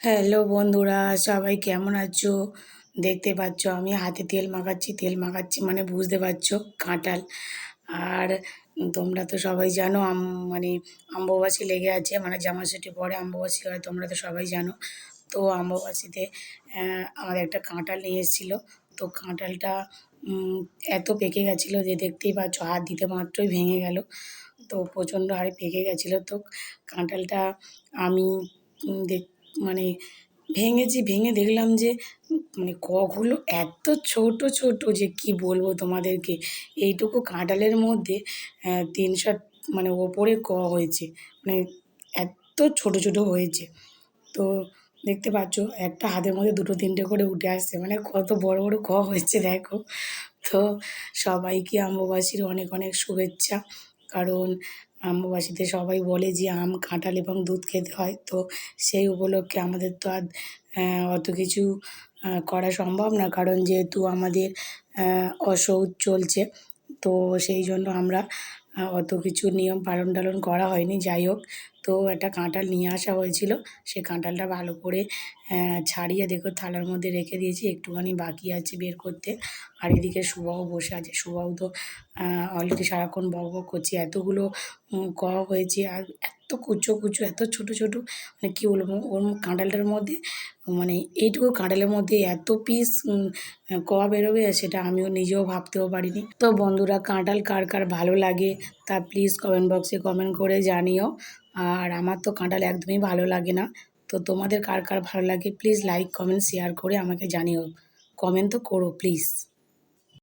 Hello বন্ধুরা, সবাই কেমন আছো? দেখতে পাচ্ছ, আমি হাতে তেল মাখাচ্ছি তেল মাখাচ্ছি মানে বুঝতে পারছ, কাঁঠাল। আর তোমরা তো সবাই জানো মানে অম্বুবাচী লেগে আছে মানে জামাষষ্ঠী পরে অম্বুবাচী হয়, তোমরা তো সবাই জানো। তো অম্বুবাচীতে আমাদের একটা কাঁঠাল নিয়ে এসেছিল। তো কাঁঠালটা এত পেকে গেছিল যে দেখতেই পাচ্ছ, হাত দিতে মাত্রই ভেঙে গেল। তো প্রচণ্ড হারে পেকে গেছিল। তো কাঁঠালটা আমি দেখ মানে ভেঙেছি ভেঙে দেখলাম যে মানে কগুলো এত ছোট ছোট যে কি বলব তোমাদেরকে? এইটুকু কাঁঠালের মধ্যে তিনশো মানে ওপরে ক হয়েছে মানে এত ছোট ছোট হয়েছে। তো দেখতে পাচ্ছ, একটা হাতের মধ্যে দুটো, তিনটে করে উঠে আসছে মানে কত বড় বড় ক হয়েছে দেখো। তো সবাইকে অম্বুবাসীর অনেক অনেক শুভেচ্ছা। কারণ অম্বুবাসীতে সবাই বলে যে আম, কাঁঠাল এবং দুধ খেতে হয়। তো সেই উপলক্ষে আমাদের তো আর অত কিছু করা সম্ভব না। কারণ যেহেতু আমাদের অসৌচ চলছে, তো সেই জন্য আমরা অত কিছু নিয়ম পালন টালন করা হয়নি, যাই হোক। তো একটা কাঁঠাল নিয়ে আসা হয়েছিল। সেই কাঁঠালটা ভালো করে ছাড়িয়ে দেখো থালার মধ্যে রেখে দিয়েছি, একটুখানি বাকি আছে বের করতে। আর এদিকে শুভাও বসে আছে। সুবাহ তো অলরেডি সারাক্ষণ বক বক করছে। এতগুলো ক হয়েছে। আর এত কুচো কুচো, এত ছোট ছোট মানে কী বলব, ওর কাঁঠালটার মধ্যে মানে এইটুকু কাঁঠালের মধ্যে এত পিস ক বেরোবে সেটা আমিও নিজেও ভাবতেও পারিনি। তো বন্ধুরা কাঁঠাল কার কার ভালো লাগে তা প্লিজ কমেন্ট বক্সে কমেন্ট করে জানিও। আর আমার তো কাঁঠাল একদমই ভালো লাগে না। তো তোমাদের কার কার ভালো লাগে প্লিজ লাইক কমেন্ট শেয়ার করে আমাকে জানিও। কমেন্ট তো করো প্লিজ